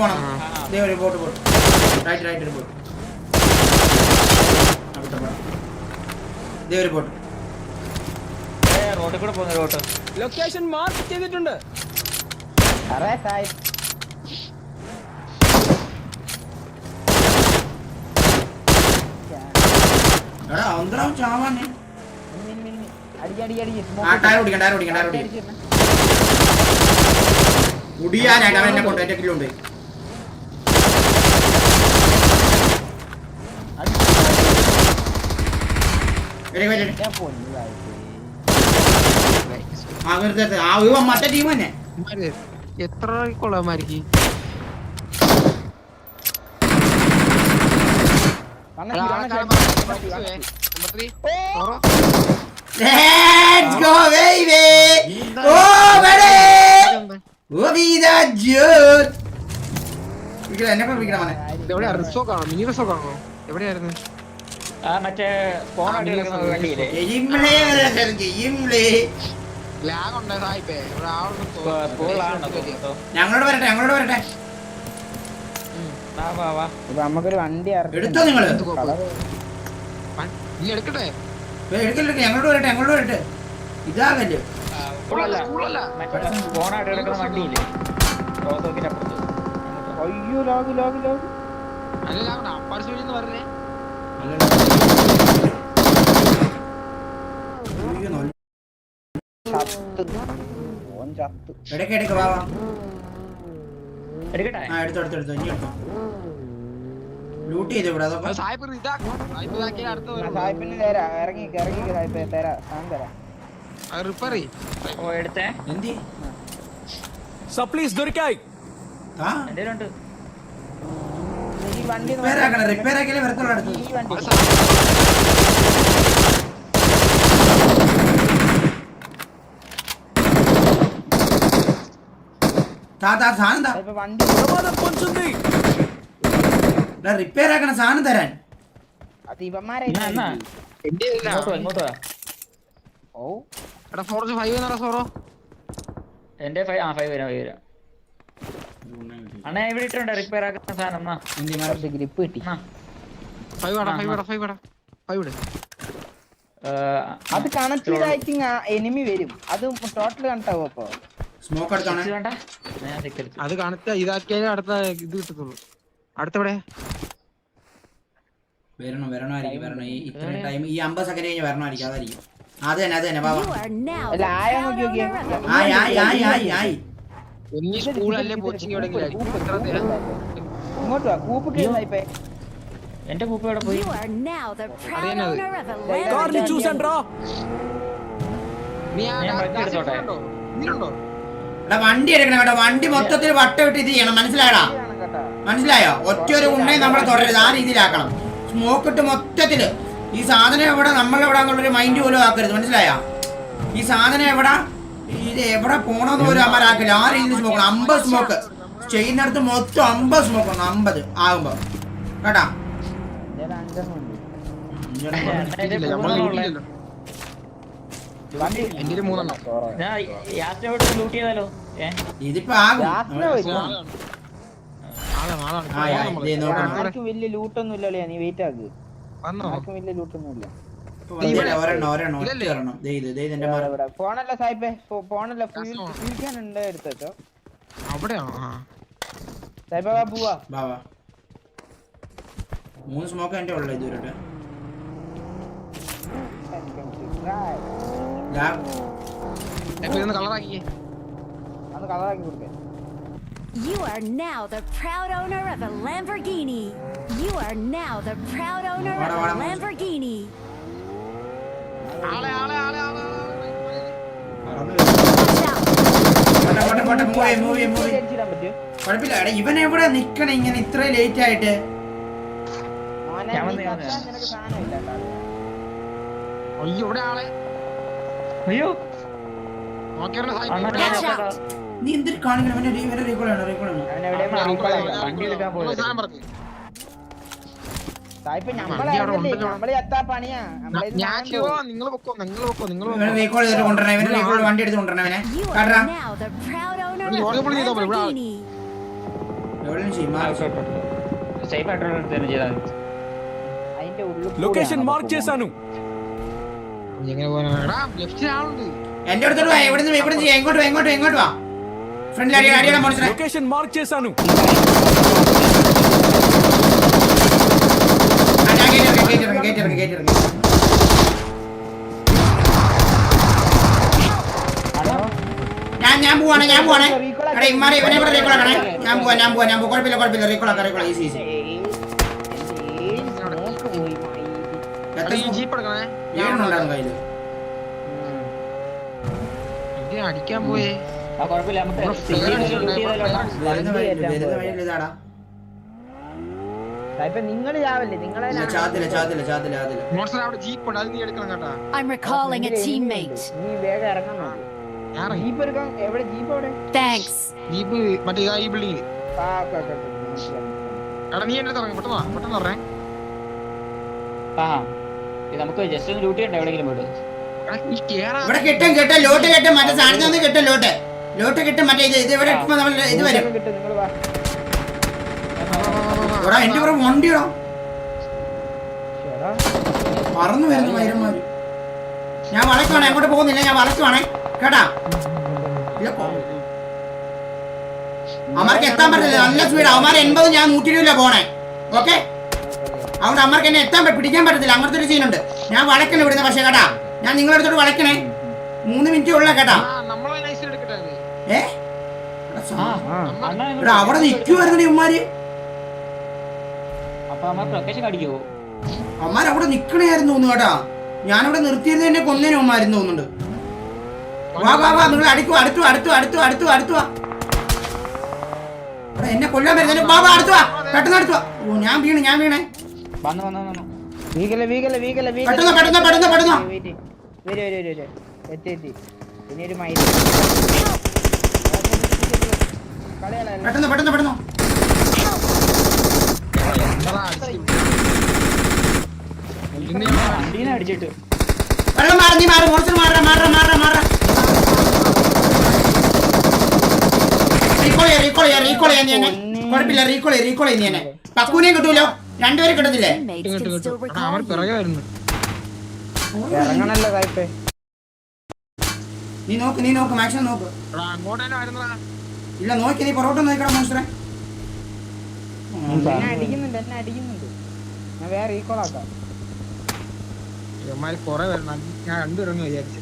പോണം. ദേ ഒരു ബോട്ട് ബോട്ട് റൈറ്റ് റൈറ്റ് ഒരു ബോട്ട് ദേ ഒരു ബോട്ട് റോഡിൽ കൂടെ പോകുന്ന റോട്ട് ലൊക്കേഷൻ മാർക്ക് ചെയ്തിട്ടുണ്ട്. അറേ സായി എടാ ഒന്നരാവും ചാവാനെ അടി അടി അടി ആ ടയർ ഓടിക്കാം ടയർ ടയർ ഓടിക്കാം. മുടിയാനായിട്ട് അവൻ എന്നെ കൊണ്ട് എന്റെ കില്ലുണ്ട് വരെ വരെ ഞാൻ പൊന്നു സായിപ്പ് ആ വെറുതെ നിർത്ത്. ആ ഇവൻ മറ്റേ ടീം തന്നെ. എത്ര കൊള്ളമാർക്ക് Let's go baby. Oh baby Oh vida Jude വിളിക്കണം എന്നെ വിളിക്കണം മോനെ. എവിടെയാ? റിസോക്ക് ആണോ മിനി റിസോക്ക് കാണോ? എവിടെയായിരുന്നു? മറ്റേ ഫോൺ വണ്ടിയില്ലേ? ഞങ്ങളോട് വരട്ടെ ഞങ്ങളോട് വരട്ടെ. വാ വാ വാ. ഇപ്പൊ നമുക്കൊരു വണ്ടി എടുത്തോ നിങ്ങൾ? നീ എടുക്കട്ടെ? എടുക്കല്ലേ ഞങ്ങളോട് വരട്ടെ ഞങ്ങളോട് വരട്ടെ. ഇതാകല്ലോ? കിടക്കുന്ന വണ്ടിയില്ലേ? അയ്യോ ലോഗ് ലോഗ് ലോഗ് അല്ല ലാഗ് അപ്പാർസ് പറഞ്ഞേ ചത്ത്. ഓൻ ചത്ത് ഇടയ്ക്ക് ഇടയ്ക്ക് വാ വാ എടുക്കട്ടെ ആ. എടുത്തോ എടുത്തോ എടുത്തോ ഇനി എടുത്തോ ലൂട്ട് ചെയ്തോ ഇവിടെ അതൊക്കെ സായിപ്പ് ഇതാക്കും സായിപ്പ് ഇതാക്കിയാൽ അടുത്ത സായിപ്പിന് തരാ ഇറങ്ങി ഇറങ്ങി സായിപ്പേ തരാ സാധനം തരാം റിപ്പയർ ഓ എടുത്തേ എന്തി സപ്ലീസ് ദൊരിക്കായി ആ എന്തേലും ഉണ്ട് ഈ വണ്ടി റിപ്പയർ ആക്കണം റിപ്പയർ ആക്കിയാലേ വരത്തുള്ളൂ അടുത്ത്. ഈ വണ്ടി. റിപ്പയർ ആക്കണ സാധനം തരാൻ. അത് ഇവന്മാരെ ഓ. എടാ ഫോർജ് ഫൈവ് സോറോ എന്റെ ആ ഫൈവ് വരാം ഫൈവ് വരാം. അണ്ണാ ഇവിടെ ഇട്ടുണ്ട് റിപ്പയർ ആക്കുന്ന സാധനം. എന്നാ? കുറച്ച് ഗ്രിപ്പ് കിട്ടി അത് കണക്ട് ചെയ്തായിട്ട് എനിമി വരും. അത് ടോട്ടൽ കണക്ട് ആവും അപ്പൊ. സ്മോക്ക് അത് കണക്ട് ഇതാക്കിയാലേ അടുത്ത ഇത് കിട്ടത്തുള്ളൂ. അടുത്തവിടെ? വരണം വരണമായിരിക്കും വരണം. ഈ ഇത്ര ടൈം ഈ അമ്പത് സെക്കൻഡ് കഴിഞ്ഞ് വരണമായിരിക്കും അതായിരിക്കും അത് തന്നെ അത് തന്നെ ബാബാ ആയി ആയി ആയി ആയി ആയി. സ്കൂളല്ലേ എന്റെ കൂപ്പ എവിടെ പോയി? വണ്ടി എടുക്കണം കേട്ടോ. വണ്ടി മൊത്തത്തിൽ വട്ടം ഇട്ട് ഇത് ചെയ്യണം. മനസ്സിലായടാ? മനസ്സിലായോ? ഒറ്റ ഒരു ഉണ്ണയും നമ്മളെ തുടരരുത്. ആ രീതിയിലാക്കണം. സ്മോക്ക് ഇട്ട് മൊത്തത്തിൽ ഈ സാധനം എവിടെ? നമ്മളെവിടെ ഒരു മൈൻഡ് പോലും ആക്കരുത്. മനസ്സിലായോ? ഈ സാധനം എവിടെ? എവിടെ പോണോന്ന് പോലും അമ്മരാക്കില്ല ആ രീതിയിൽ സ്മോക്ക് അമ്പത് സ്മോക്ക് ചെയ്യുന്നിടത്ത് മൊത്തം അമ്പത് സ്മോക്ക് ആണ് അമ്പത് ആകുമ്പോ. കേട്ടാ? ഉണ്ട് ഇതിപ്പോ ആകും. വലിയ ലൂട്ടൊന്നും ഇല്ലല്ലേ നീ വെയിറ്റ് ആക്ക്. ആർക്കും വലിയ ലൂട്ടൊന്നും ഇല്ല. ഫോണല്ല ഫോണല്ല എടുത്ത് അവിടെയാണോ വാ പോവാ. മൂന്ന് സ്മോക്ക് എന്റെ ഉള്ളത് ഇതുവരെ You are now the proud owner of a Lamborghini. You are now the proud owner of a Lamborghini. ആളെ ആളെ ആളെ ആളെ കുഴപ്പമില്ല. എടാ ഇവൻ എവിടെ നിക്കണ ഇങ്ങനെ ഇത്ര ലേറ്റ് ആയിട്ട്? നീ എന്തിട്ട് കാണിക്കണം? ഇവന്റെ റീകോൾ ആണ് നിങ്ങൾ പൊക്കോ നിങ്ങൾ പൊക്കോ നിങ്ങൾ ഇവനെ റീകോൾ ചെയ്തിട്ട് കൊണ്ടുവരണം ഇവനെ റീകോൾ വണ്ടി എടുത്ത് കൊണ്ടുവരണം അവനെ You കാട്ടാ are now the proud owner Ini of orang a boleh tahu, boleh, Lamborghini. എവിടെയും ചെയ്യും മാറി. സേഫ് ആയിട്ടുള്ള അടുത്ത് തന്നെ ചെയ്താൽ മതി അതിന്റെ ഉള്ളിൽ లొకేషన్ మార్క్ చేశాను എങ്ങനെ പോകാനാ ലെഫ്റ്റിൽ ആളുണ്ട് എന്റെ അടുത്തോട്ട് വാ എവിടുന്ന് എവിടുന്ന് ചെയ്യാം എങ്ങോട്ട് വാ എങ്ങോട്ട് വാ, എങ്ങോട്ട് വാ ഫ്രണ്ടിൽ അടി അടിയുടെ മോണിസ്റ്ററെ లొకేషన్ మార్క్ చేశాను ഇറങ്ങി ഗേറ്റ് ഇറങ്ങി ഞാൻ ഞാൻ പോവാണ് ഞാൻ പോവാണ്. എടാ ഇമ്മാരെ ഇവനെ ഇവിടെ റീക്കോൾ ആക്കണേ. ഞാൻ പോവാ ഞാൻ പോവാ ഞാൻ പോവാ. കുഴപ്പമില്ല കുഴപ്പമില്ല. റീക്കോൾ ആക്കാം റീക്കോൾ ഈസി ഈസി ഏഴുണ്ടായിരുന്നു കയ്യിൽ. അടിക്കാൻ പോയേ? കുഴപ്പമില്ല നമുക്ക് വരുന്ന വഴിയിൽ ഇതാടാ. ഇപ്പൊ നിങ്ങൾ ചാവല്ലേ? നിങ്ങളെ ചാത്തില്ല ചാത്തില്ല ചാത്തില്ല ചാത്തില്ല മോൺസ്റ്റർ അവിടെ ജീപ്പ് ഉണ്ട്. അത് നീ എടുക്കണം കേട്ടാ. I'm recalling a teammate. നീ വേഗം ഇറങ്ങാൻ നോക്ക്. ജീപ്പ് എടുക്കാൻ എവിടെ? ജീപ്പ് എവിടെ? Thanks. ജീപ്പ് മറ്റേ ഇതാ ഈ ബിൽഡിംഗ് ആ, ഓക്കേ, ഓക്കേ, എടാ നീ എന്റെ അടുത്ത് ഇറങ്ങി പെട്ടെന്ന് വാ, പെട്ടെന്ന് പറഞ്ഞേ ആ ഇത് നമുക്ക് ജസ്റ്റ് ഒന്ന് ഡ്യൂട്ടി ഉണ്ട് എവിടെയെങ്കിലും പോയിട്ട്. നീ കേറാ. ഇവിടെ കിട്ടും കിട്ടും. ലോട്ട് കിട്ടും. മറ്റേ സാധനത്തിൽ നിന്ന് കിട്ടും ലോട്ട്. ലോട്ട് കിട്ടും. മറ്റേ ഇത് ഇത് ഇവിടെ ഇട്ടുമ്പോ നമ്മൾ ഇത് വരും. കിട്ടും നിങ്ങൾ വാ. ഇവിടെ എന്റെ പുറം വണ്ടിയടാ പറന്നു വരുന്നു മൈരന്മാര് ഞാൻ വളക്കുവാണേ അങ്ങോട്ട് പോകുന്നില്ല ഞാൻ വളക്കുവാണേ കേട്ടാ. അമ്മർക്ക് എത്താൻ പറ്റില്ല നല്ല സ്പീഡ് അവന്മാർ എൺപത് ഞാൻ നൂറ്റി ഇരുപതിലാ പോണേ. ഓക്കെ? അതുകൊണ്ട് അമ്മർക്ക് എന്നെ എത്താൻ പറ്റും പിടിക്കാൻ പറ്റത്തില്ല. അങ്ങനത്തെ ഒരു സീനുണ്ട് ഞാൻ വളക്കണേ ഇവിടുന്ന് പക്ഷേ കേട്ടാ. ഞാൻ നിങ്ങളുടെ അടുത്തോട് വളക്കണേ മൂന്ന് മിനിറ്റ് ഉള്ള കേട്ടാ. ഏ? എടാ അവിടെ നിൽക്കുമായിരുന്നു ഇവന്മാര്. അപ്പൊ നമുക്ക് ലൊക്കേഷൻ അടിക്കുവോ തോന്നുന്നു കേട്ടാ. ഞാനിവിടെ നിർത്തിയത് എന്നെ കൊന്നേനും അമ്മാരും തോന്നുന്നുണ്ട്. വാ വാ വാ നിങ്ങൾ അടുത്തു അടുത്തു അടുത്തു അടുത്തു അടുത്തു അടുത്തു വാ. എടാ, എന്നെ കൊല്ലാൻ വരുന്ന. വാ വാ അടുത്തു വാ. പെട്ടെന്ന് അടുത്തു വാ. ഓ ഞാൻ വീണ് ഞാൻ വീണേ. വന്നു വന്നു വന്നു. വീഗല വീഗല വീഗല വീഗല പെട്ടെന്ന്, പെട്ടെന്ന്, പെട്ടെന്ന്, പെട്ടെന്ന്. വെയിറ്റ് വരൂ വരൂ വരൂ വരൂ എത്തി എത്തി. ഇനി ഒരു മൈൽ പെട്ടെന്ന് പെട്ടെന്ന് പെട്ടെന്ന് എന്താ അടിച്ച് ഇന്ന് ഞാൻ വണ്ടീനെ അടിച്ചിട്ട് വെള്ളം മാറി നീ മാറി മോർച്ചർ മാറ മാറ മാറ മാറ റീകോൾ ചെയ്യാ റീകോൾ ചെയ്യാ റീകോൾ ചെയ്യാൻ എന്നെ കുഴപ്പമില്ല റീകോൾ ചെയ്യാ റീകോൾ ചെയ്യാൻ എന്നെ പക്കൂനെയും കിട്ടൂലോ രണ്ടുപേരും കിട്ടത്തില്ലേ you. പിറകെ വരുന്നു ഇറങ്ങണല്ലോ നീ നോക്ക് നീ നോക്ക് മാക്സിമം നോക്ക് ഇല്ല നോക്കി നീ പൊറോട്ട നോക്കണം മോൺസ്റ്ററെ എന്നെ അടിക്കുന്നുണ്ട് എന്നെ അടിക്കുന്നുണ്ട്. ഞാൻ വേറെ റീകോൾ ആക്കാം. ഇവന്മാര് കൊറേ വരണം ഞാൻ രണ്ടുപേരും വിചാരിച്ചു.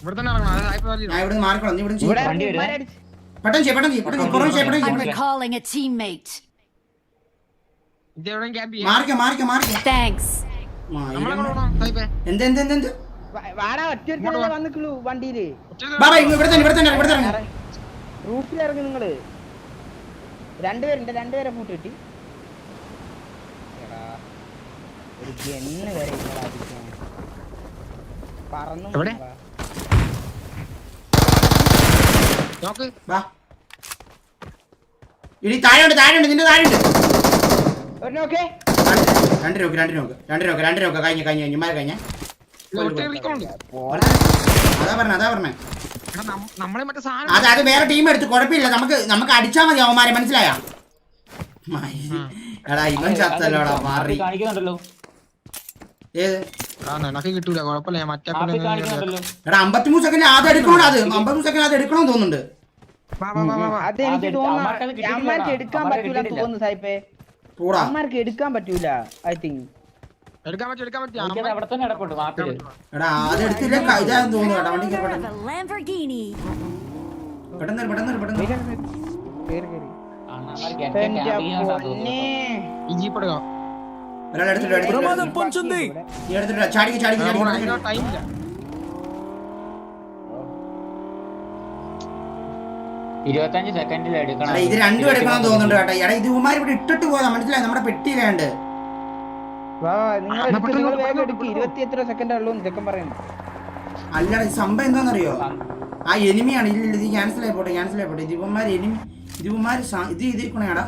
ഇവിടെ തന്നെ ഇറങ്ങണം. അത് സായിപ്പ് ഞാൻ ഇവിടെ മാറിക്കോളാം. നീ ഇവിടെ ഇവിടെ ചെയ്യ്. വണ്ടി ഇറങ്ങി വരുന്നേ? ഇവന്മാരെ അടിച്ച്. പെട്ടെന്ന് ചെയ്യ് പെട്ടെന്ന് ചെയ്യ്. പെട്ടെന്ന് ചെയ്യ്. പുറകെ ചെയ്യ് പെട്ടെന്ന് I'm ചെയ്യ്. recalling a teammate. ഇത് എവിടെയും ക്യാമ്പ് ചെയ്യാം. മാറിക്കോ മാറിക്കോ മാറിക്കോ. Thanks. നമ്മളെങ്ങനെ പോകണം സായിപ്പേ എന്ത് എന്ത് എന്ത് എന്ത്? വാ- വാടാ ഒറ്റ വന്നിക്കുള്ളൂ വണ്ടിയിൽ. ബാബാ ഇങ്ങ് ഇവിടെ തന്നെ ഇവിടെ തന്നെ ഇവിടെ തന്നെ. റൂഫിൽ ഇറങ്ങി നിങ്ങൾ രണ്ടുപേരുണ്ട് രണ്ടുപേരെ പൂട്ട് കിട്ടി. എടാ, ഒരു ഗണ്ണ് വരെ. പറന്നു താഴെയുണ്ട് താഴെയുണ്ട് നിന്റെ താഴെയുണ്ട്. ഒരു നോക്കേ. രണ്ട് നോക്ക് രണ്ട് നോക്ക് രണ്ട് നോക്ക് രണ്ട് നോക്ക്. കഴിഞ്ഞ കഴിഞ്ഞ കഴിഞ്ഞ. അതാ പറഞ്ഞ അതാ പറഞ്ഞ. നമ്മളെ മറ്റേ സാധനം അത് അത് വേറെ ടീം എടുത്ത് കുഴപ്പമില്ല. നമുക്ക് നമുക്ക് അടിച്ചാ മതി അവന്മാരെ മനസ്സിലായ? എടാ ഇവൻ ചത്തല്ലോടാ മാറി. കാണിക്കുന്നുണ്ടല്ലോ. ഏത്? ആ നിനക്ക് കിട്ടൂല കുഴപ്പമില്ല. ഞാൻ മറ്റേ ആപ്പിൽ കാണിക്കുന്നുണ്ടല്ലോ. എടാ അമ്പത്തിമൂന്ന് സെക്കൻഡ് അത് എടുക്കണോ അത്. അമ്പത്തിമൂന്ന് സെക്കൻഡ് അത് തോന്നുന്നുണ്ട്. വാ, വാ, വാ, വാ, വാ. അത് എനിക്ക് തോന്നുന്നു അമ്മമാർക്ക് എടുക്കാൻ പറ്റൂല. തോന്നുന്നു സായിപ്പേ. കൂടാ അമ്മമാർക്ക് എടുക്കാൻ പറ്റൂല ഐ തിങ്ക് അവിടെ തന്നെ എടാ വണ്ടി ഇരുപത്തഞ്ച് സെക്കൻഡിൽ എടുക്കണം. ഇത് രണ്ടും എടുക്കണം തോന്നുന്നുണ്ട് കേട്ടോ. എടാ ഇത് ഇവന്മാർ ഇവിടെ ഇട്ടിട്ട് പോകാം മനസ്സിലായി? നമ്മുടെ പെട്ടിയിലാണ്ട് നിങ്ങൾ വേഗം എടുക്ക്. പറയുന്നു അല്ല സംഭവം എന്താണെന്നറിയോ? ആ. എനിമിയാണ്. ഇല്ല ഇത് ക്യാൻസൽ ആയിപ്പോട്ടെ ക്യാൻസൽ ആയിപ്പോട്ടെ ഇതിപ്പന്മാർ എനിമി ഇതിപ്പന്മാർ ഇത് ചെയ്തിരിക്കണേടാ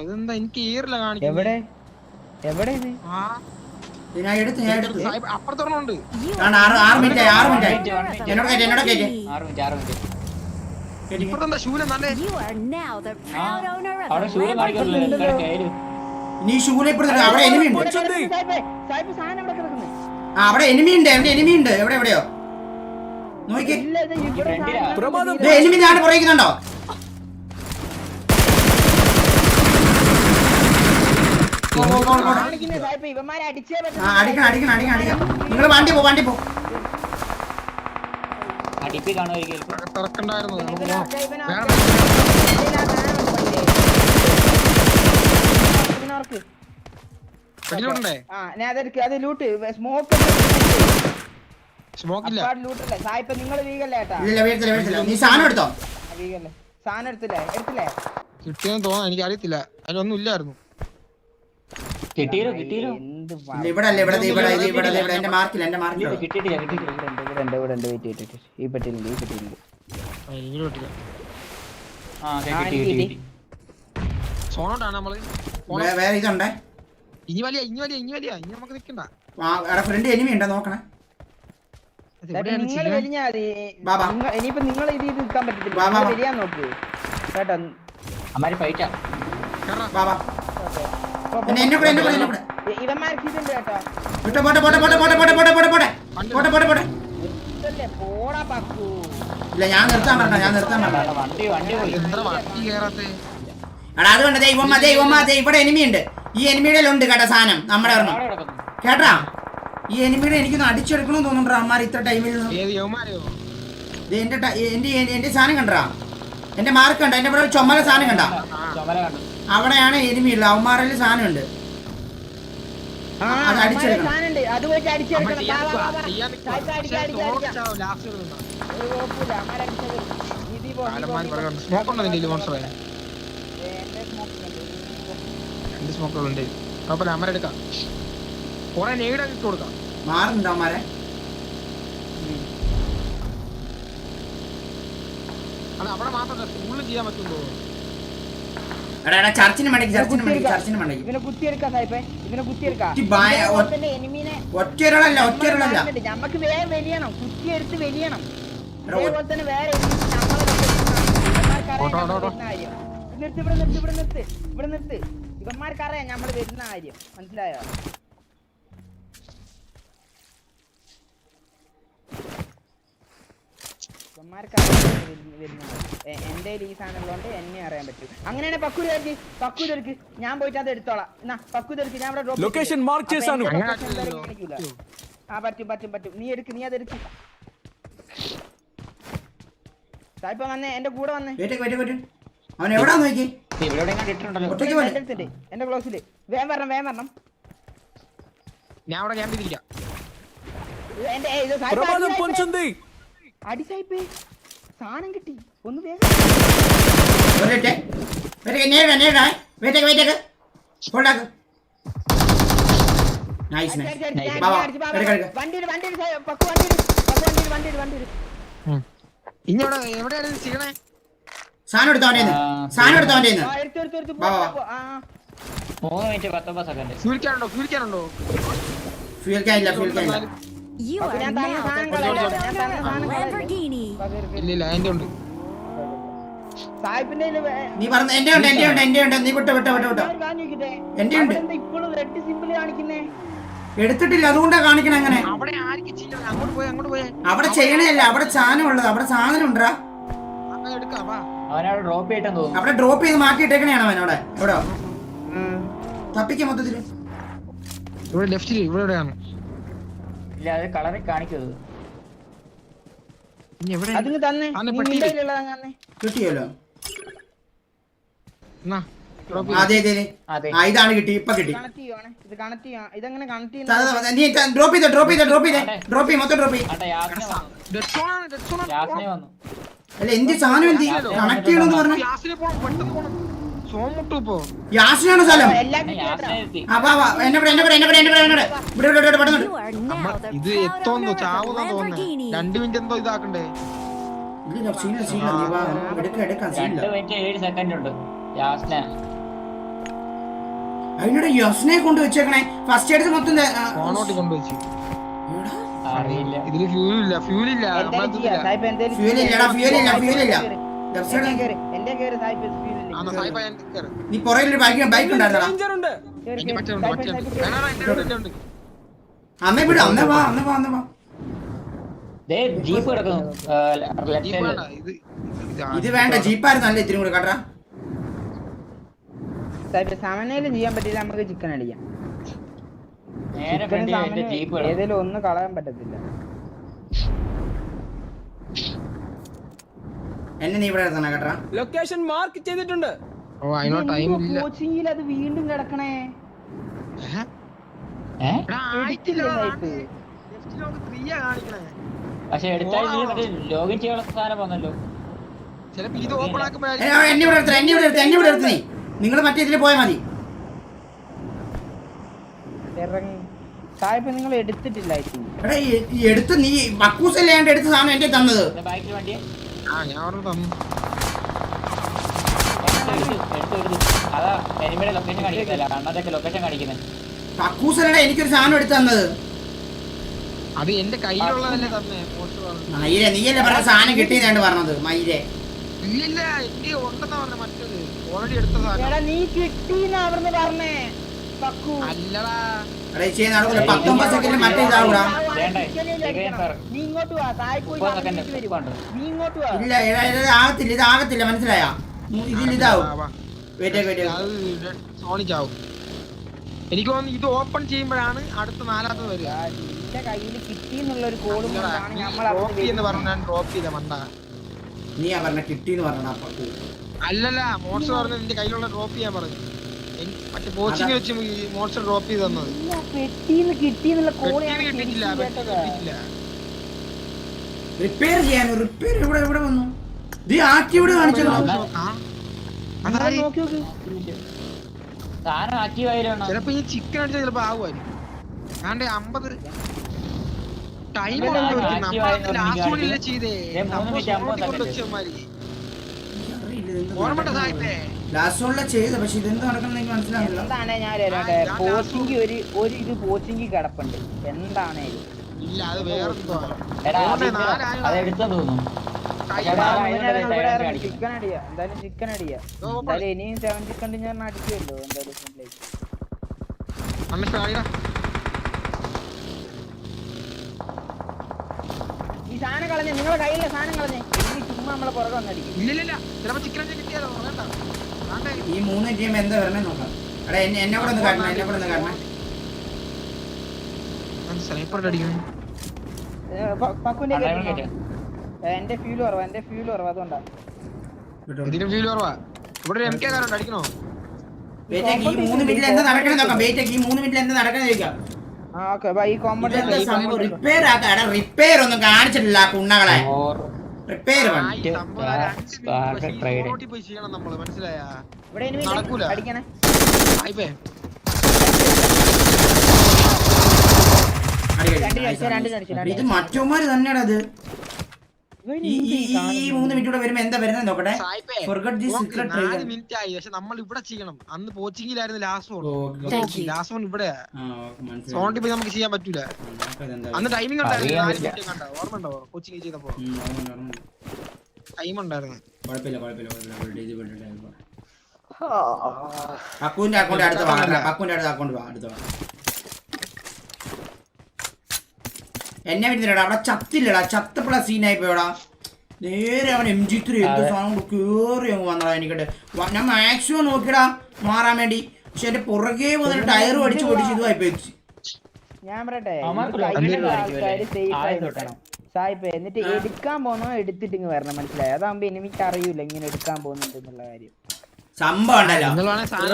ഇതെന്താ? എനിക്ക് ഈറില്ല എവിടെ? എവിടെ ഇത്? ഞാൻ ഞാൻ ആണ് ആറ് ആറ് മിനിറ്റ് ആയി ആറ് മിനിറ്റ് ആയി. എന്നോട് ആറ് മിനിറ്റ് ആറ് മിനിറ്റ് നീ ഷൂലപ്പെടുത്തിട്ട് അവിടെ എനിമി ഉണ്ട്. ആ അവിടെ എനിമി ഉണ്ട് എവിടെ എനിമി ഉണ്ട്. എവിടെ എവിടെയോ? നോക്കിക്കേ എനിമി ഞാൻ പുറയിക്കുന്നുണ്ടോ അടിക്കണം അടിക്കണം അടിക്കണം അടിക്കണം. നിങ്ങൾ വണ്ടി പോ വണ്ടി പോ. അടിപ്പി അടിപ്പിക്കാണോ ഓർക്ക്. ആ ഞാൻ അതെടുക്ക് അത് ലൂട്ട് സ്മോക്ക് സ്മോക്ക് ഇല്ല. ലൂട്ടല്ലേ സായിപ്പ നിങ്ങൾ വീഗല്ലേ ഏട്ടാ? നീ സാധനം എടുത്തോ? ആ, വീഗല്ലേ. സാധനം എടുത്തില്ലേ? എടുത്തില്ലേ? കിട്ടിയെന്ന് തോന്നുന്നു. എനിക്ക് അറിയത്തില്ല. അതിലൊന്നും ഇല്ലായിരുന്നു. കിട്ടിയില്ലോ കിട്ടിയില്ലോ. ഇവിടെ അല്ല ഇവിടെ ഇവിടെ ഇവിടെ ഇവിടെ. എന്റെ മാർക്കില്ല എന്റെ മാർക്കില്ല കിട്ടിയിട്ടില്ല കിട്ടിയിട്ടില്ല. ഇവിടെ ഉണ്ട് ഇവിടെ ഉണ്ട് വെയിറ്റ് വെയിറ്റ് ഈ പെട്ടിയിലുണ്ട് ഈ പെട്ടിയിലുണ്ട് ആ, കിട്ടി. കിട്ടി. സോണോട്ടാണ് നമ്മൾ. വേറെ ഇതുണ്ടേ ഇനി വലിയ ഇനി വലിയ ഇനി വലിയ. ഇനി നമുക്ക് നിക്കണ്ട. ഫ്രണ്ട് എനിമി ഉണ്ടോ നോക്കണേ? നിങ്ങൾ വലിഞ്ഞാൽ ഇനിയിപ്പോ നിങ്ങൾ ഇത് നിൽക്കാൻ പറ്റത്തില്ല. വലിയാൻ നോക്ക്. കേട്ടോ? അമ്മാരി ഫൈറ്റാ ഇവന്മാർക്ക് ഇതുണ്ട് കേട്ടോ. പോടാ പക്കു ഇല്ല ഞാൻ നിർത്താൻ പറഞ്ഞ ഞാൻ നിർത്താൻ പറഞ്ഞ വണ്ടി വണ്ടി എത്ര വണ്ടി കേറാത്തേ? എടാ അതുകൊണ്ട് ദേ ഇവമ്മ ദേ ഇവമ്മ ദേ ഇവിടെ എനിമി ഉണ്ട്. ഈ എനിമിയുടെ ഉണ്ട് കേട്ടോ സാധനം നമ്മുടെ ഒരെണ്ണം. കേട്ടാ? ഈ എനിമിയുടെ എനിക്കൊന്ന് അടിച്ചെടുക്കണമെന്ന് തോന്നുന്നുണ്ടോ അമ്മാർ ഇത്ര ടൈമിൽ എന്റെ ട- എന്റെ എന്റെ സാധനം കണ്ടാ എന്റെ മാർക്ക് കണ്ട? എന്റെ ഇവിടെ ഒരു ചുമല സാധനം കണ്ട? അവിടെയാണ് എനിമി ഉള്ളത്. അവന്മാരിൽ സാധനം ഉണ്ട്. ആ അത് അടിച്ചെടുക്കണം. അടിച്ചെടുക്കണം. സ്മോക്കുകളുണ്ട് കുഴപ്പമില്ല അമര എടുക്കാം. കുറെ നെയ്ഡൊക്കെ ഇട്ട് കൊടുക്കാം. മാറുന്നുണ്ടോ അമരെ അത് അവിടെ മാത്രമല്ല സ്കൂളിൽ ചെയ്യാൻ പറ്റുമോ? എടാ എടാ ചർച്ചിന് മണ്ടയ്ക്ക് ഇവനെ ചർച്ചിന് മണ്ടയ്ക്ക് കുത്തിയെടുക്കാം. ചർച്ചിന് മണ്ടയ്ക്ക്. ഇവനെ കുത്തിയെടുക്കാം സായിപ്പേ. ഇവനെ കുത്തിയെടുക്കാം. ഈ ബായ- ഒ- ഇതേപോലെ എനിമീനെ ഒറ്റയൊരാളല്ല ഒറ്റയൊരാളല്ല. നമുക്ക് വേഗം വലിയണം. കുത്തിയെടുത്ത് വലിയണം. എടാ, ഒ- അതേപോലെ തന്നെ വേറെ. നിർത്ത് ഇവിടെ നിർത്ത് ഇവിടെ നിർത്ത്. ഇവിടെ നിർത്ത്. ഇവന്മാർക്കറിയാം നമ്മൾ വരുന്ന കാര്യം. മനസ്സിലായോ? എന്റെ ഈ സാധനം ഉള്ളതുകൊണ്ട് എന്നെ അറിയാൻ പറ്റും. അങ്ങനെയാണ് പക്കൂരക്ക് പക്കൂരക്ക് ഞാൻ പോയിട്ട് അത് എടുത്തോളാം. എന്നാ പക്കൂരക്ക് ഞാൻ ഇവിടെ ലൊക്കേഷൻ മാർക്ക് ആ പറ്റും പറ്റും പറ്റും. നീ എടുക്ക് നീ അത് എടുക്ക്. വന്നേ എന്റെ കൂടെ വന്നേ. അവൻ എവിടാ നോക്കി? എന്റെ ക്ലോസിൽ. വേം വരണം വേം വരണം. ഞാൻ അവിടെ ക്യാമ്പ് ഇരിക്കില്ല അടി സായിപ്പേ സാധനം കിട്ടി. ഒന്ന് വേഗം. വണ്ടി വണ്ടി വണ്ടി വണ്ടി വണ്ടി ഇങ്ങോട്ട് എവിടെയാണ് ചെയ്യണേ? സാധനം എടുത്തവന്റെ സാധനം എടുത്തവന്റെ മൂന്ന് മിനിറ്റ് പത്തൊമ്പത് സെക്കൻഡ് ഫ്യൂൽ കാനില്ല ഫ്യൂൽ കാനില്ല You are now a Lamborghini. ഇല്ല ഇല്ല അതിന്റെ ഉണ്ട്. സായിപ്പിന്റെ കയ്യിൽ വേ- നീ പറഞ്ഞ എന്റെ ഉണ്ട് എന്റെ ഉണ്ട് എന്റെ ഉണ്ട്. നീ വിട്ടോ വിട്ടോ വിട്ടോ വിട്ടോ. ഒരു കാര്യം ചോദിക്കട്ടെ? എന്റെ ഉണ്ട്. ഇപ്പോഴും റെഡ് സിമ്പിൾ കാണിക്കുന്നേ? എടുത്തിട്ടില്ല അതുകൊണ്ടാ കാണിക്കണേ അങ്ങനെ. അവിടെ ചെയ്യണേ അല്ല അങ്ങോട്ട് പോയി അങ്ങോട്ട് പോയി. അവിടെ ചെയ്യണല്ല അവിടെ സാധനം ഉള്ളത് അവിടെ സാധനം ഉണ്ടാ അങ്ങനെ എടുക്കാം വാ. അവനവിടെ ഡ്രോപ്പ് ചെയ്തിട്ടെന്ന് തോന്നുന്നു. അവിടെ ഡ്രോപ്പ് ചെയ്ത് മാറ്റിയിട്ടേക്കണേയാണ് അവൻ അവിടെ എവിടോ തപ്പിക്ക മൊത്തത്തിൽ. ഇവിടെ ലെഫ്റ്റിൽ ഇവിടെ എവിടെയാണ്? ഇല്ല അത് കളറിൽ കാണിക്കുന്നത് ഇനി എവിടെ? അതിന് തന്നെ. അന്ന് പെട്ടിയിൽ. കിട്ടിയല്ലോ. എന്നാ drop ആ, അതെ അതെ അതെ അതെ. ആ ഇതാണ് കിട്ടി ഇപ്പൊ കിട്ടി. കണക്ട് ചെയ്യുവാണ്. ഇത് കണക്ട് ചെയ്യാം ഇതെങ്ങനെ കണക്ട് ത- നീ ഡ്രോപ്പ് ചെയ്തോ ഡ്രോപ്പ് ചെയ്തോ ഡ്രോപ്പ് ചെയ്തേ. ഡ്രോപ്പ് ചെയ്യും മൊത്തം ഡ്രോപ്പ് ചെയ്യും. ആട്ടെ യാസ്നെ വന്നു. ആണ്, dead യാസ്നെ വന്നു. അല്ല എന്ത് സാധനം എന്ത്? കണക്ട് ചെയ്യണമെന്ന് പറഞ്ഞു. യാസിനാണ് സ്ഥലം? അപ്പൊ എന്നെ എന്നെ എന്നെ ഇവിടെ എന്നെ ഇവിടെ ഇവിടെ ഇവിടെ ഇത് എത്തോന്നോ ചാവുന്നോ തോന്നുന്നു. രണ്ട് മിനിറ്റ് എന്തോ ഇതാക്കണ്ടേ? അതിനോട് യസ്നെ കൊണ്ട് വെച്ചേക്കണേ. ഫസ്റ്റ് എടുത്ത് മൊത്തം കൊണ്ടുവച്ചു. ഇതിൽ സായിപ്പ ഞാൻ നീ പുറകിലൊരു ബൈക്ക് ബൈക്ക് ഉണ്ടായിരുന്നോ അന്നേ വാ അന്നേ വാ അന്നേ വാ. ദേ ജീപ്പ് കിടക്കുന്നു. ഇത് വേണ്ട ജീപ്പായിരുന്നു നല്ല ഇത്തിരി കൂടെ സായിപ്പ് സമനയിലും ചെയ്യാൻ പറ്റില്ല നമുക്ക് ചിക്കൻ അടിക്കാം. ഏതേലും ഒന്ന് കളയാൻ പറ്റത്തില്ല. എന്നെ നീ ഇവിടെ കേട്ടാ. ലൊക്കേഷൻ മാർക്ക് ചെയ്തിട്ടുണ്ട്. ഓ അതിനോ ടൈം ഇല്ല. കോച്ചിങ്ങിൽ അത് വീണ്ടും കിടക്കണേ. പക്ഷെ എടുത്താൽ ലോഗിൻ ചെയ്യാനുള്ള സാധനം വന്നല്ലോ. നിങ്ങൾ മറ്റേ ഇതിൽ പോയാൽ മതി. ഇറങ്ങി. സായിപ്പ് നിങ്ങൾ എടുത്തിട്ടില്ല എടുത്ത് നീ മക്കൂസ് അല്ലാണ്ട് എടുത്ത സാധനം എന്റെ തന്നത് മക്കൂസല്ലേ എനിക്കൊരു സാധനം എടുത്ത് തന്നത്. അത് എന്റെ കയ്യിലുള്ളതല്ലേ തന്നെ മയിലെ നീയല്ലേ പറഞ്ഞ സാധനം കിട്ടിയതാണ് പറഞ്ഞത് മയിലെ. ഇല്ലില്ല എനിക്ക് ഉണ്ടെന്നാ പറഞ്ഞ മറ്റത്. ഓൾറെഡി എടുത്ത സാധനം. എടാ നീ കിട്ടീന്ന് പറഞ്ഞേ അല്ലടാ. പത്തൊമ്പത് മറ്റേ ഇതാവൂടാ. നീ ഇങ്ങോട്ട് വാ. നീ ഇങ്ങോട്ട് വാ ഇല്ല ഇത് ആകത്തില്ല ഇത് ആകത്തില്ല മനസ്സിലായാ? ഇതിൽ ഇതാവും. എനിക്ക് തോന്നുന്നു ഇത് ഓപ്പൺ ചെയ്യുമ്പോഴാണ് അടുത്ത നാലാമത് വരിക. കയ്യിൽ ഒരു കോളും ഡ്രോപ്പ് എന്ന് പറഞ്ഞ ഞാൻ ഡ്രോപ്പ് ചെയ്ത മണ്ട നീ ആ പറഞ്ഞ കിട്ടിന്ന് പറഞ്ഞ അല്ലല്ല മോൺസ്റ്റർ പറഞ്ഞ നിന്റെ കയ്യിലുള്ള ഡ്രോപ്പ് ചെയ്യാൻ പറഞ്ഞു. മറ്റേ കോച്ചിങ് വെച്ച് മോൺസ്റ്റർ ഡ്രോപ്പ് ചെയ്ത് തന്നത്. പെട്ടിന്ന് പെട്ടിന് കേട്ടതാ. കിട്ടിയിട്ടില്ല. റിപ്പയർ ചെയ്യാൻ റിപ്പയർ ഇവിടെ ഇവിടെ വന്നു? ഇത് ആക്കി ഇവിടെ ആയിരുന്നു ചിലപ്പോ ഈ ചിക്കൻ അടിച്ചാൽ ചിലപ്പോ ആവുമായിരിക്കും. ആണ്ട് അമ്പത് ടൈം ലാസ്റ്റ് ചെയ്തേ. ഓർമ്മ സാഹിബേ ലാസ്റ്റ് ഉള്ള ചെയ്ത പക്ഷെ ഇതെന്ത് നടക്കണം എനിക്ക് മനസ്സിലാവില്ല എന്താണ് ഞാൻ ആ, പോസ്റ്റിംഗ് ഒരു ഒരു ഇത് പോസ്റ്റിംഗ് കിടപ്പുണ്ട്. എന്താണ് ഇല്ല അത് വേറെന്തോ എടാ അതുകൊണ്ട് അത് നാലായോ? അത് എടുത്തെന്ന് തോന്നുന്നു. ചിക്കൻ അടിയാ. എന്തായാലും ചിക്കൻ അടിയാ. എന്തായാലും ഇനിയും സെവൻ ചിക്കൻ ഞാൻ അടിക്കുമല്ലോ എന്തായാലും ഈ സാധനം കളഞ്ഞേ നിങ്ങളെ കയ്യിലെ സാധനം കളഞ്ഞേ. ചുമ്മാ നമ്മളെ പുറകെ വന്നടിക്കും. ഇല്ലില്ല ചിലപ്പോ ചിക്കൻ കിട്ടിയാലോ വേണ്ടേ ഈ മൂന്ന് ടീം എന്താ വരണേ നോക്കാം. എടാ എന്നെ എന്നെ കൂടെ ഒന്ന് കാണണം എന്നെ കൂടെ ഒന്ന് കാണണം സ്നൈപ്പർ അടിക്കുന്നു. പക്കുന്റെ അണ്ണാ കേട്ടോ എന്റെ ഫ്യൂൽ കുറവാ എന്റെ ഫ്യൂൽ കുറവാ അതുകൊണ്ടാ. കേട്ടോ കുറവാ. ഇവിടെ ഒരു എം കെ കാരുണ്ട് അടിക്കണോ? വെയിറ്റ് ഈ മൂന്ന് മിനിറ്റിൽ എന്താ നടക്കണേ നോക്കാം. വെയിറ്റ് ഈ മൂന്ന് മിനിറ്റിൽ എന്താ നടക്കണേ ചോദിക്കാം. ആ ഓക്കെ ഈ ഇതെന്താ റിപ്പയർ ആക്കാം. റിപ്പയർ ഒന്നും കാണിച്ചിട്ടില്ല കുണ്ണകളെ. റിപ്പയർ ഇത് മറ്റോമാര് തന്നെയാടാ അത് ഇവൻ ഈ മൂന്ന് മിനിറ്റ് കൂടെ വരുമ്പോ എന്താ വരുന്നത് നോക്കട്ടെ? നോക്ക്, secret നാല് trigger. മിനിറ്റ് ആയി. പക്ഷെ നമ്മൾ ഇവിടെ ചെയ്യണം. അന്ന് കോച്ചിങ്ങിലായിരുന്നു ലാസ്റ്റ് വൺ. ലാസ്റ്റ് വൺ ഇവിടെ. സോണ്ടി പോയി നമുക്ക് ചെയ്യാൻ പറ്റൂല. അന്ന് ടൈമിംഗ് ഉണ്ടായിരുന്നു. നാല്. മിനിറ്റ് കണ്ട? ഓർമ്മ ഉണ്ടോ? കോച്ചിങ് ചെയ്തപ്പോ. ടൈം ഉണ്ടായിരുന്നു. കുഴപ്പമില്ല കുഴപ്പമില്ല കുഴപ്പമില്ല. അവിടെ ഡേജ് പോയിട്ട് ടൈം പോവാം. പക്കുവിന്റെ അക്കൗണ്ട് അടുത്ത വാ. പക്കുവിന്റെ അടുത്ത അക്കൗണ്ട് വാ അടുത്ത വാ. എന്നെ വിളിച്ചില്ലടാ അവിടെ ചത്തില്ലടാ. ചത്തപ്പള സീനായി പോയടാ നേരെ അവൻ എം ജി ത്രീ എന്ത് സാധനം കൊണ്ട് കയറി അങ്ങ് വന്നടാ എനിക്കട്ട് ഞാൻ മാക്സിമം നോക്കിടാ മാറാൻ വേണ്ടി. പക്ഷെ എന്റെ പുറകെ വന്നിട്ട് ടയർ അടിച്ച് പൊടിച്ച് ഇതുമായി പോയി ഞാൻ പറയട്ടെ സായിപ്പേ എന്നിട്ട് എടുക്കാൻ പോന്നോ എടുത്തിട്ട് ഇങ്ങ് വരണം. മനസ്സിലായി? അതാകുമ്പോ എനിക്ക് അറിയൂല ഇങ്ങനെ എടുക്കാൻ പോകുന്നുണ്ടെന്നുള്ള കാര്യം. സംഭവം ഉണ്ടല്ലോ.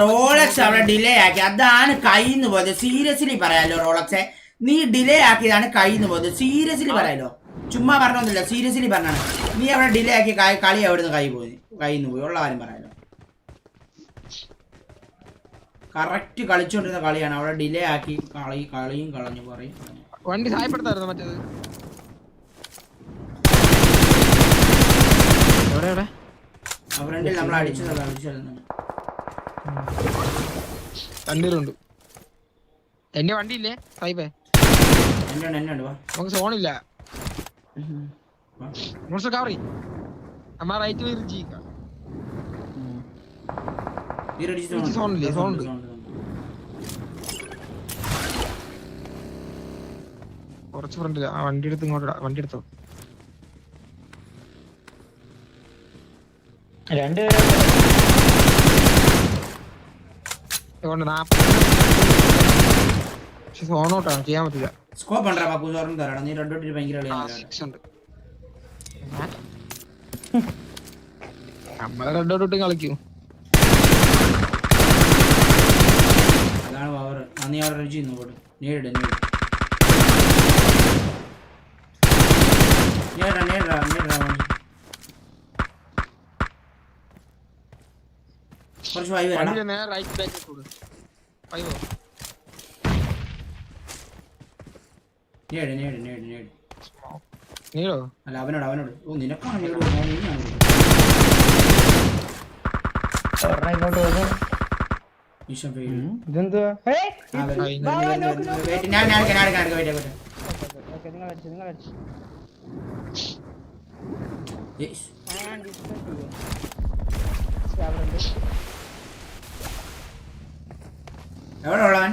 റോളക്സ് അവിടെ ഡിലേ ആക്കി. അതാണ് കയ്യിന്ന് പോയത്. സീരിയസ്ലി പറയാലോ റോളക്സെ നീ ഡിലേ ആക്കിയതാണ് കഴിയുന്നു പോകുന്നത്. സീരിയസ്ലി പറയാലോ? ചുമ്മാ പറഞ്ഞൊന്നുമില്ല. സീരിയസ്ലി പറഞ്ഞാണ്. നീ അവിടെ ഡിലേ ആക്കി കളി അവിടുന്ന് കൈ പോയി. കൈന്ന് പോയി. ഉള്ള കാര്യം പറയാലോ. കറക്റ്റ് കളിച്ചോണ്ടിരുന്ന കളിയാണ്. അവിടെ ഡിലേ ആക്കി കളി കളിയും കളഞ്ഞു പറയും വണ്ടി സഹായപ്പെടുത്തായിരുന്നു മറ്റേത്. അവരുടെ നമ്മൾ അടിച്ചതല്ല അടിച്ചതല്ല രണ്ടുപേരുണ്ട് എന്റെ വണ്ടി ഇല്ലേ സായിപ്പേ എന്നെ ഉണ്ട് എന്നെ ഉണ്ട് വാ നമുക്ക് സോണില്ല മോൺസ്റ്റർ കവറി. നമ്മ റൈറ്റ് എനിക്ക് sound ഇല്ലേ? sound. കുറച്ച് ഫ്രണ്ടില്ല ആ വണ്ടി എടുത്ത് ഇങ്ങോട്ട് വണ്ടി എടുത്തോ? രണ്ട് നാപ്പത് പക്ഷെ സോണോട്ടാണ് ചെയ്യാൻ പറ്റില്ല. സ്കോപ്പ് ഉണ്ടാ പാപ്പു തുറന്നു തരാടാ നീ രണ്ടോട്ടി ഭയങ്കര ആ, കളിയാണ് six രണ്ടു നമ്മളെ രണ്ടോട്ടും കളിക്കും. അതാണ് പവർ ഞാൻ റെഡി ചെയ്യുന്നു പോട്ട് നേരിട നേരിട നേരിടാ നേരിടാ നേരിടാ കുറച്ച് വൈവ് വരാടാ. റൈറ്റ് ബാക്ക് കൊടു ഫൈവോ നേട് നേട് നേട് നേട്. നീടോ? അല്ല അവനോട് അവനോട്. ഓ നിനക്കാണ് നേട്? ഇങ്ങോട്ട് വന്നു. ഈശോ പേര്. ഇതെന്തുവാ? ഞാൻ ഞാൻ ഞാൻ എടുക്കാം, wait, wait. ഓക്കേ, നിങ്ങൾ അടിച്ചു നിങ്ങൾ അടിച്ചു Yes. ഞാൻ ഡിസ്കസ് ചെയ്യാം എവിടെ ഉള്ളവൻ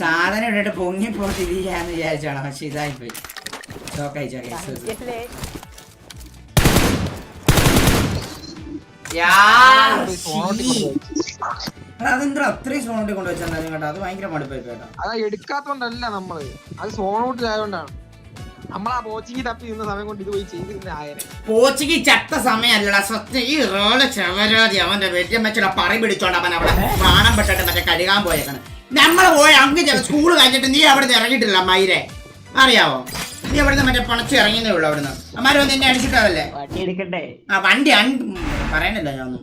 സാധനം ഇട്ടിട്ട് പൊങ്ങി പോയിരിക്കാന്ന് വിചാരിച്ചാണ്. പക്ഷെ ഇതായി പോയി? അതെന്താ അത്രയും സോണിട്ട് കൊണ്ടുവച്ചാൽ കേട്ടോ. അത് ഭയങ്കര മടുപ്പായി കേട്ടോ. അതാ എടുക്കാത്തോണ്ടല്ല നമ്മൾ. അത് സോണോട്ടിലായോണ്ടാണ്. നമ്മളാ കോച്ചിങ് തപ്പി നിന്ന സമയം കൊണ്ട് ഇത് പോയി ചെയ്തിരുന്ന ആയനെ. കോച്ചിക്ക് ചത്ത സമയമല്ലടാ സത്യം ഈ റോൾ ചവരാതി അവന്റെ വലിയ മെച്ചട പറി പിടിച്ചോണ്ട് അവൻ അവിടെ പ്രാണം പെട്ടിട്ട് മറ്റേ കഴുകാൻ പോയേക്കണ്. നമ്മൾ പോയി അങ്ങ് സ്കൂൾ കഴിഞ്ഞിട്ട് നീ അവിടെ ഇറങ്ങിട്ടില്ല ഇറങ്ങിയിട്ടില്ല മൈരെ അറിയാവോ? നീ അവിടുന്ന് മറ്റേ പണച്ചു ഇറങ്ങിയതേ ഉള്ളൂ അവിടുന്ന്. അമ്മാര് വന്ന് എന്നെ അടിച്ചിട്ടതല്ലേ വണ്ടി എടുക്കട്ടെ ആ വണ്ടി അൺ പറയണില്ല ഞാൻ ഒന്നും.